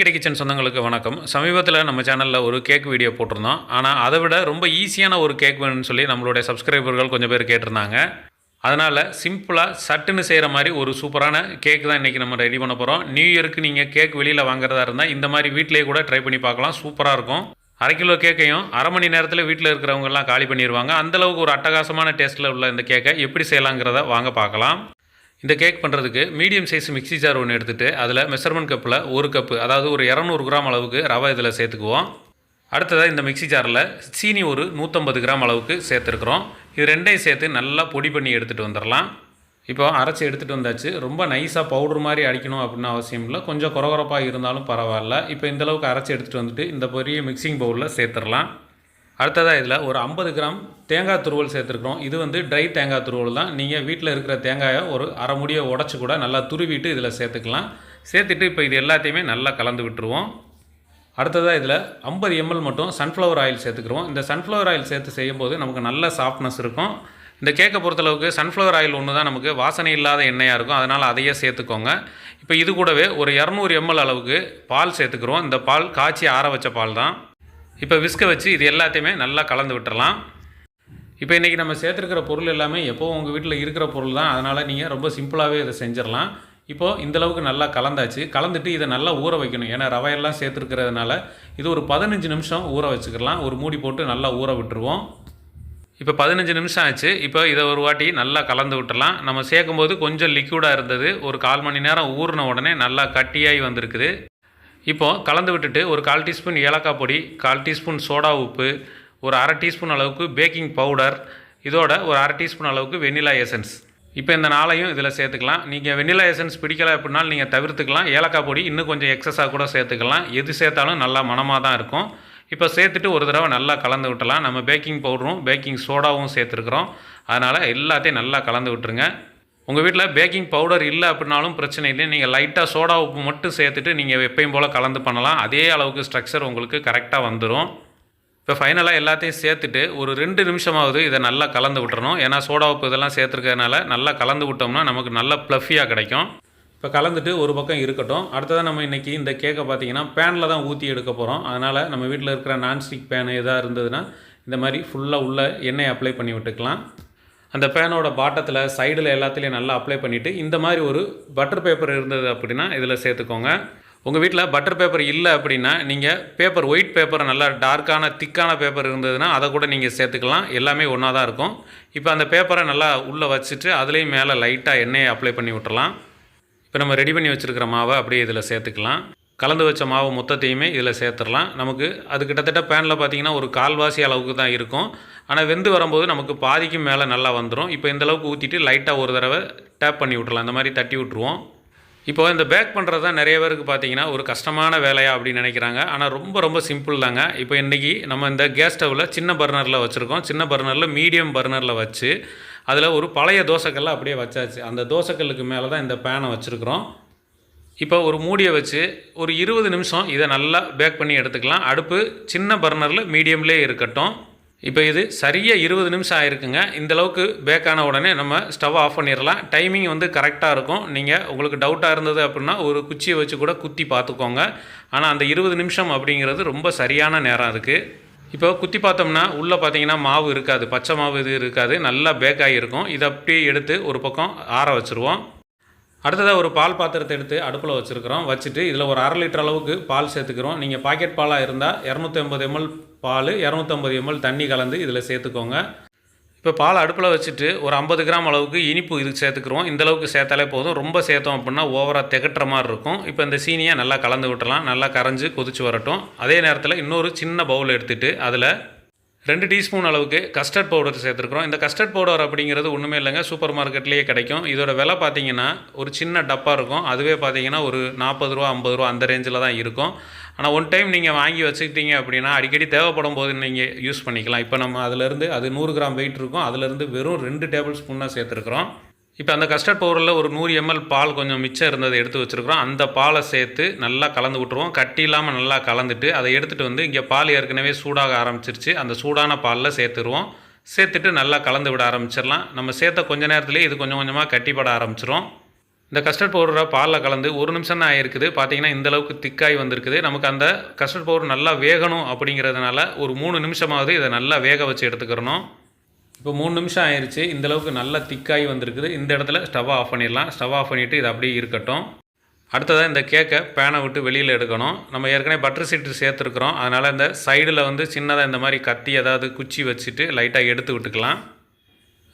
Tea kitchen சொந்தங்களுக்கு வணக்கம். சமீபத்தில் நம்ம சேனலில் ஒரு கேக் வீடியோ போட்டிருந்தோம். ஆனால் அதை விட ரொம்ப ஈஸியான ஒரு கேக் வேணும்னு சொல்லி நம்மளுடைய சப்ஸ்கிரைபர்கள் கொஞ்சம் பேர் கேட்டிருந்தாங்க. அதனால் சிம்பிளாக சட்டுன்னு செய்கிற மாதிரி ஒரு சூப்பரான கேக் தான் இன்றைக்கி நம்ம ரெடி பண்ண போகிறோம் நியூ இயருக்கு நீங்கள் கேக் வெளியில் வாங்குறதா இருந்தால் இந்த மாதிரி வீட்டிலேயே கூட ட்ரை பண்ணி பார்க்கலாம். சூப்பராக இருக்கும். அரை கிலோ கேக்கையும் அரை மணி நேரத்தில் வீட்டில் இருக்கிறவங்கலாம் காலி பண்ணிடுவாங்க அந்தளவுக்கு ஒரு அட்டகாசமான டேஸ்ட்டில் உள்ள இந்த கேக்கை எப்படி செய்யலாங்கிறத வாங்க பார்க்கலாம். இந்த கேக் பண்ணுறதுக்கு மீடியம் சைஸ் மிக்ஸி ஜார் ஒன்று எடுத்துகிட்டு அதில் மெஷர்மெண்ட் கப்பில் ஒரு கப்பு அதாவது ஒரு இரநூறு கிராம் அளவுக்கு ரவை இதில் சேர்த்துக்குவோம். அடுத்ததாக இந்த மிக்ஸி ஜாரில் சீனி ஒரு நூற்றம்பது கிராம் அளவுக்கு சேர்த்துருக்குறோம். இது ரெண்டையும் சேர்த்து நல்லா பொடி பண்ணி எடுத்துகிட்டு வந்துடலாம். இப்போ அரைச்சி எடுத்துகிட்டு வந்தாச்சு. ரொம்ப நைஸாக பவுடர் மாதிரி அடிக்கணும் அப்படின்னு அவசியம் இல்லை. கொஞ்சம் குறகுறப்பாக இருந்தாலும் பரவாயில்ல. இப்போ இந்த அளவுக்கு அரைச்சி எடுத்துகிட்டு வந்துட்டு இந்த பெரிய மிக்சிங் பவுலில் சேர்த்துடலாம். அடுத்ததாக இதில் ஒரு ஐம்பது கிராம் தேங்காய் துருவல் சேர்த்துருக்குறோம். இது வந்து ட்ரை தேங்காய் துருவல் தான். நீங்கள் வீட்டில் இருக்கிற தேங்காயை ஒரு அரை முடியை உடச்சி கூட நல்லா துருவிட்டு இதில் சேர்த்துக்கலாம். சேர்த்துட்டு இப்போ இது எல்லாத்தையுமே நல்லா கலந்து விட்டுருவோம். அடுத்ததாக இதில் ஐம்பது எம்எல் மட்டும் சன்ஃப்ளவர் ஆயில் சேர்த்துக்கிறோம் இந்த சன்ஃப்ளவர் ஆயில் சேர்த்து செய்யும்போது நமக்கு நல்ல சாஃப்ட்னஸ் இருக்கும். இந்த கேக்கை பொறுத்தளவுக்கு சன்ஃப்ளவர் ஆயில் ஒன்று தான் நமக்கு வாசனை இல்லாத எண்ணெயாக இருக்கும். அதனால் அதையே சேர்த்துக்கோங்க. இப்போ இது கூடவே ஒரு இரநூறு எம்எல் அளவுக்கு பால் சேர்த்துக்கிறோம் இந்த பால் காய்ச்சி ஆற வச்ச பால் தான் இப்போ விஸ்க வச்சு இது எல்லாத்தையுமே நல்லா கலந்து விட்டுறலாம். இப்போ இன்றைக்கி நம்ம சேர்த்துருக்கிற பொருள் எல்லாமே எப்போவும் உங்கள் வீட்டில் இருக்கிற பொருள் தான். அதனால் நீங்கள் ரொம்ப சிம்பிளாகவே இதை செஞ்சிடலாம். இப்போது இந்தளவுக்கு நல்லா கலந்தாச்சு. கலந்துட்டு இதை நல்லா ஊற வைக்கணும். ஏன்னா ரவையெல்லாம் சேர்த்துருக்கிறதுனால இது ஒரு பதினஞ்சு நிமிஷம் ஊற வச்சுக்கலாம். ஒரு மூடி போட்டு நல்லா ஊற விட்டுருவோம். இப்போ பதினஞ்சு நிமிஷம் ஆச்சு. இப்போ இதை ஒரு வாட்டி நல்லா கலந்து விட்டுலாம் நம்ம சேர்க்கும்போது கொஞ்சம் லிக்யூடாக இருந்தது. ஒரு கால் மணி நேரம் ஊறின உடனே நல்லா கட்டியாகி வந்திருக்குது. இப்போது கலந்து விட்டுட்டு ஒரு கால் டீஸ்பூன் ஏலக்காய் பொடி கால் டீஸ்பூன் சோடா உப்பு ஒரு அரை டீஸ்பூன் அளவுக்கு பேக்கிங் பவுடர் இதோட ஒரு அரை டீஸ்பூன் அளவுக்கு வெண்ணிலா எசன்ஸ். இப்போ இந்த நாளையும் இதில் சேர்த்துக்கலாம். நீங்கள் வெண்ணிலா எசன்ஸ் பிடிக்கல அப்படின்னாலும் நீங்கள் தவிர்த்துக்கலாம். ஏலக்காய் பொடி இன்னும் கொஞ்சம் எக்ஸஸாக கூட சேர்த்துக்கலாம். எது சேர்த்தாலும் நல்லா மனமாக தான் இருக்கும். இப்போ சேர்த்துட்டு ஒரு தடவை நல்லா கலந்து விட்டலாம் நம்ம பேக்கிங் பவுடரும் பேக்கிங் சோடாவும் சேர்த்துருக்குறோம். அதனால் எல்லாத்தையும் நல்லா கலந்து விட்டுருங்க. உங்கள் வீட்டில் பேக்கிங் பவுடர் இல்லை அப்படின்னாலும் பிரச்சனை இல்லை. நீங்கள் லைட்டாக சோடா உப்பு மட்டும் சேர்த்துட்டு நீங்கள் எப்பயும் போல் கலந்து பண்ணலாம். அதே அளவுக்கு ஸ்ட்ரக்சர் உங்களுக்கு கரெக்டாக வந்துடும் இப்போ ஃபைனலாக எல்லாத்தையும் சேர்த்துட்டு ஒரு ரெண்டு நிமிஷமாவது இதை நல்லா கலந்து விட்டுறணும். ஏன்னா சோடா உப்பு இதெல்லாம் சேர்த்துருக்கறதுனால நல்லா கலந்து விட்டோம்னா நமக்கு நல்லா ப்ளஃபியாக கிடைக்கும். இப்போ கலந்துட்டு ஒரு பக்கம் இருக்கட்டும். அடுத்ததாக நம்ம இன்றைக்கி இந்த கேக்கை பார்த்தீங்கன்னா பேனில் தான் ஊற்றி எடுக்க போகிறோம் அதனால் நம்ம வீட்டில் இருக்கிற நான்ஸ்டிக் பேன் எதாக இருந்ததுன்னா இந்த மாதிரி ஃபுல்லாக உள்ள எண்ணெய் அப்ளை பண்ணி விட்டுக்கலாம். அந்த பேனோட பாட்டத்தில் சைடில் எல்லாத்துலேயும் நல்லா அப்ளை பண்ணிவிட்டு இந்த மாதிரி ஒரு பட்டர் பேப்பர் இருந்தது அப்படின்னா இதில் சேர்த்துக்கோங்க. உங்கள் வீட்டில் பட்டர் பேப்பர் இல்லை அப்படின்னா நீங்கள் பேப்பர் ஒயிட் பேப்பர் நல்லா டார்க்கான திக்கான பேப்பர் இருந்ததுன்னா அதை கூட நீங்கள் சேர்த்துக்கலாம். எல்லாமே ஒன்றா தான் இருக்கும். இப்போ அந்த பேப்பரை நல்லா உள்ளே வச்சுட்டு அதுலேயும் மேலே லைட்டாக எண்ணெயை அப்ளை பண்ணி விட்டுறலாம். இப்போ நம்ம ரெடி பண்ணி வச்சுருக்கிற மாவை அப்படியே இதில் சேர்த்துக்கலாம். கலந்து வச்ச மாவு மொத்தத்தையுமே இதில் சேர்த்துடலாம். நமக்கு அது கிட்டத்தட்ட பேனில் பார்த்தீங்கன்னா ஒரு கால்வாசி அளவுக்கு தான் இருக்கும். ஆனால் வெந்து வரும்போது நமக்கு பாதிக்கும் மேலே நல்லா வந்துடும். இப்போ இந்த அளவுக்கு ஊற்றிட்டு லைட்டாக ஒரு தடவை டேப் பண்ணி விட்றலாம் இந்த மாதிரி தட்டி விட்ருவோம் இப்போ இந்த பேக் பண்ணுறது தான் நிறைய பேருக்கு பார்த்தீங்கன்னா ஒரு கஷ்டமான வேலையா அப்படின்னு நினைக்கிறாங்க. ஆனால் ரொம்ப ரொம்ப சிம்பிள் தாங்க. இப்போ இன்றைக்கி நம்ம இந்த கேஸ் ஸ்டவ்வில் சின்ன பர்னரில் வச்சுருக்கோம். சின்ன பர்னரில் மீடியம் பர்னரில் வச்சு அதில் ஒரு பழைய தோசைக்கல்லை அப்படியே வச்சாச்சு. அந்த தோசைக்கல்லுக்கு மேலே தான் இந்த பேனை வச்சுருக்குறோம். இப்போ ஒரு மூடியை வச்சு ஒரு இருபது நிமிஷம் இதை நல்லா பேக் பண்ணி எடுத்துக்கலாம். அடுப்பு சின்ன பர்னரில் மீடியம்லேயே இருக்கட்டும். இப்போ இது சரியாக இருபது நிமிஷம் ஆயிருக்குங்க. இந்தளவுக்கு பேக் ஆன உடனே நம்ம ஸ்டவ் ஆஃப் பண்ணிடலாம். டைமிங் வந்து கரெக்டாக இருக்கும். நீங்கள் உங்களுக்கு டவுட்டாக இருந்தது அப்படின்னா ஒரு குச்சியை வச்சு கூட குத்தி பார்த்துக்கோங்க. ஆனால் அந்த இருபது நிமிஷம் அப்படிங்கிறது ரொம்ப சரியான நேரம் இருக்குது இப்போ குத்தி பார்த்தோம்னா உள்ளே பார்த்தீங்கன்னா மாவு இருக்காது. பச்சை மாவு இது இருக்காது. நல்லா பேக் ஆகியிருக்கும் இதை அப்படியே எடுத்து ஒரு பக்கம் ஆற வச்சுருவோம். அடுத்ததாக ஒரு பால் பாத்திரத்தை எடுத்து அடுப்பில் வச்சுருக்கிறோம். வச்சுட்டு இதில் ஒரு அரை லிட்டர் அளவுக்கு பால் சேர்த்துக்கிறோம். நீங்கள் பாக்கெட் பாலாக இருந்தால் இரநூத்தி ஐம்பது எம்எல் பால் இரநூத்தம்பது எம்எல் தண்ணி கலந்து இதில் சேர்த்துக்கோங்க. இப்போ பால் அடுப்பில் வச்சுட்டு ஒரு ஐம்பது கிராம் அளவுக்கு இனிப்பு இது சேர்த்துக்கிறோம். இந்தளவுக்கு சேர்த்தாலே போதும். ரொம்ப சேர்த்தோம் அப்படின்னா ஓவராக திகட்டுற மாதிரி இருக்கும். இப்போ இந்த சீனியை நல்லா கலந்து விட்டுலாம் நல்லா கரைஞ்சி கொதிச்சு வரட்டும். அதே நேரத்தில் இன்னொரு சின்ன பவுல் எடுத்துகிட்டு அதில் ரெண்டு டீஸ்பூன் அளவுக்கு கஸ்டர்ட் பவுடர் சேர்த்துருக்குறோம். இந்த கஸ்டர்ட் பவுடர் அப்படிங்கிறது ஒன்றுமே இல்லைங்க. சூப்பர் மார்க்கெட்லேயே கிடைக்கும். இதோட விலை பார்த்தீங்கன்னா ஒரு சின்ன டப்பா இருக்கும். அதுவே பார்த்தீங்கன்னா ஒரு நாற்பது ரூபா ஐம்பது ரூபா அந்த ரேஞ்சில் தான் இருக்கும். ஆனால் ஒன் டைம் நீங்கள் வாங்கி வச்சுக்கிட்டீங்க அப்படின்னா அடிக்கடி தேவைப்படும் போது நீங்கள் யூஸ் பண்ணிக்கலாம். இப்போ நம்ம அதிலேருந்து அது நூறு கிராம் வெயிட் இருக்கும். அதிலேருந்து வெறும் ரெண்டு டேபிள் ஸ்பூன் தான் சேர்த்துருக்குறோம். இப்போ அந்த கஸ்டர்ட் பவுடரில் ஒரு நூறு எம்எல் பால் கொஞ்சம் மிச்சம் இருந்ததை எடுத்து வச்சுருக்குறோம். அந்த பாலை சேர்த்து நல்லா கலந்து விட்ருவோம் கட்டி இல்லாமல் நல்லா கலந்துட்டு அதை எடுத்துகிட்டு வந்து இங்கே பால் ஏற்கனவே சூடாக ஆரம்பிச்சிருச்சு. அந்த சூடான பாலில் சேர்த்துருவோம். சேர்த்துட்டு நல்லா கலந்து விட ஆரம்பிச்சிடலாம். நம்ம சேர்த்த கொஞ்ச நேரத்துலேயே இது கொஞ்சம் கொஞ்சமாக கட்டிப்பட ஆரம்பிச்சிரும். இந்த கஸ்டர்ட் பவுடரை பாலில் கலந்து ஒரு நிமிஷம் தான் ஆயிருக்குது. பார்த்தீங்கன்னா இந்த அளவுக்கு திக்காய் வந்திருக்குது. நமக்கு அந்த கஸ்டர்ட் பவுடர் நல்லா வேகணும் அப்படிங்கிறதுனால ஒரு மூணு நிமிஷமாவது இதை நல்லா வேக வச்சு எடுத்துக்கிறணும். இப்போ மூணு நிமிஷம் ஆயிடுச்சு இந்தளவுக்கு நல்லா திக்காகி வந்திருக்குது. இந்த இடத்துல ஸ்டவ் ஆஃப் பண்ணிடலாம். ஸ்டவ் ஆஃப் பண்ணிவிட்டு இது அப்படியே இருக்கட்டும். அடுத்ததாக இந்த கேக்கை பேனை விட்டு வெளியில் எடுக்கணும். நம்ம ஏற்கனவே பட்டர் சீட்டு சேர்த்துருக்குறோம். அதனால் இந்த சைடில் வந்து சின்னதாக இந்த மாதிரி கத்தி ஏதாவது குச்சி வச்சுட்டு லைட்டாக எடுத்து விட்டுக்கலாம்.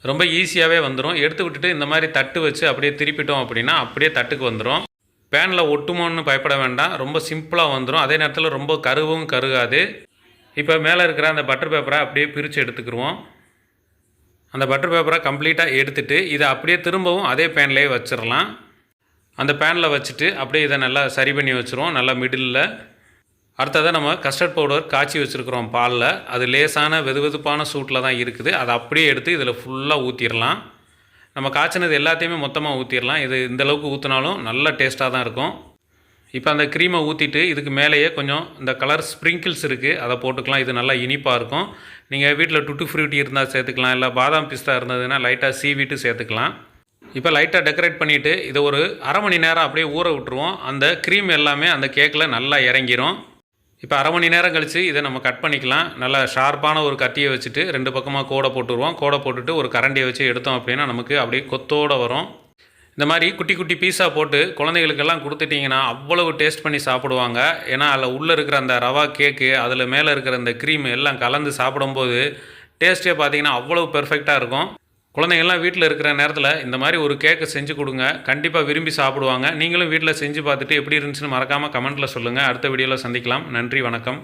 ரொம்ப ஈஸியாகவே வந்துடும் எடுத்து விட்டுட்டு இந்த மாதிரி தட்டு வச்சு அப்படியே திருப்பிட்டோம் அப்படின்னா அப்படியே தட்டுக்கு வந்துடும் பேனில் ஒட்டுமோன்னு பயப்பட வேண்டாம். ரொம்ப சிம்பிளாக வந்துடும் அதே நேரத்தில் ரொம்ப கருவும் கருகாது. இப்போ மேலே இருக்கிற அந்த பட்டர் பேப்பரை அப்படியே பிரித்து எடுத்துக்கிருவோம். அந்த பட்டர் பேப்பரை கம்ப்ளீட்டாக எடுத்துகிட்டு இதை அப்படியே திரும்பவும் அதே பேன்லேயே வச்சிடலாம் அந்த பேனில் வச்சுட்டு அப்படியே இதை நல்லா சரி பண்ணி வச்சுருவோம். நல்லா மிடிலில். அடுத்ததாக நம்ம கஸ்டர்ட் பவுடர் காய்ச்சி வச்சுருக்குறோம் பாலில். அது லேசான வெது வெதுப்பான சூட்டில் தான் இருக்குது. அதை அப்படியே எடுத்து இதில் ஃபுல்லாக ஊற்றிடலாம் நம்ம காய்ச்சினது எல்லாத்தையுமே மொத்தமாக ஊற்றிடலாம் இது இந்தளவுக்கு ஊற்றினாலும் நல்ல டேஸ்ட்டாக தான் இருக்கும். இப்போ அந்த க்ரீமை ஊற்றிட்டு இதுக்கு மேலேயே கொஞ்சம் இந்த கலர் ஸ்ப்ரிங்கிள்ஸ் இருக்குது அதை போட்டுக்கலாம். இது நல்லா இனிப்பாக இருக்கும். நீங்கள் வீட்டில் டுட்டு ஃப்ரூட்டி இருந்தால் சேர்த்துக்கலாம் இல்லை பாதாம் பிஸ்தா இருந்ததுன்னா லைட்டாக சீவிட்டு சேர்த்துக்கலாம். இப்போ லைட்டாக டெக்கரேட் பண்ணிவிட்டு இதை ஒரு அரை மணி நேரம் அப்படியே ஊற விட்டுருவோம். அந்த க்ரீம் எல்லாமே அந்த கேக்கில் நல்லா இறங்கிரும். இப்போ அரை மணி நேரம் கழித்து இதை நம்ம கட் பண்ணிக்கலாம். நல்லா ஷார்ப்பான ஒரு கத்தியை வச்சுட்டு ரெண்டு பக்கமாக கோடை போட்டுருவோம். கோடை போட்டுட்டு ஒரு கரண்டியை வச்சு எடுத்தோம் அப்படின்னா நமக்கு அப்படியே கொத்தோடு வரும். இந்த மாதிரி குட்டி குட்டி பீஸாக போட்டு குழந்தைகளுக்கெல்லாம் கொடுத்துட்டிங்கன்னா அவ்வளவு டேஸ்ட் பண்ணி சாப்பிடுவாங்க. ஏன்னா அதில் உள்ளே இருக்கிற அந்த ரவா கேக்கு அதில் மேலே இருக்கிற அந்த க்ரீம் எல்லாம் கலந்து சாப்பிடும்போது டேஸ்ட்டே பார்த்தீங்கன்னா அவ்வளவு பெர்ஃபெக்டாக இருக்கும். குழந்தைங்கள்லாம் வீட்டில் இருக்கிற நேரத்தில் இந்த மாதிரி ஒரு கேக்கை செஞ்சு கொடுங்க. கண்டிப்பாக விரும்பி சாப்பிடுவாங்க. நீங்களும் வீட்டில் செஞ்சு பார்த்துட்டு எப்படி இருந்துச்சுன்னு மறக்காமல் கமெண்ட்டில் சொல்லுங்கள் அடுத்த வீடியோவில் சந்திக்கலாம். நன்றி வணக்கம்.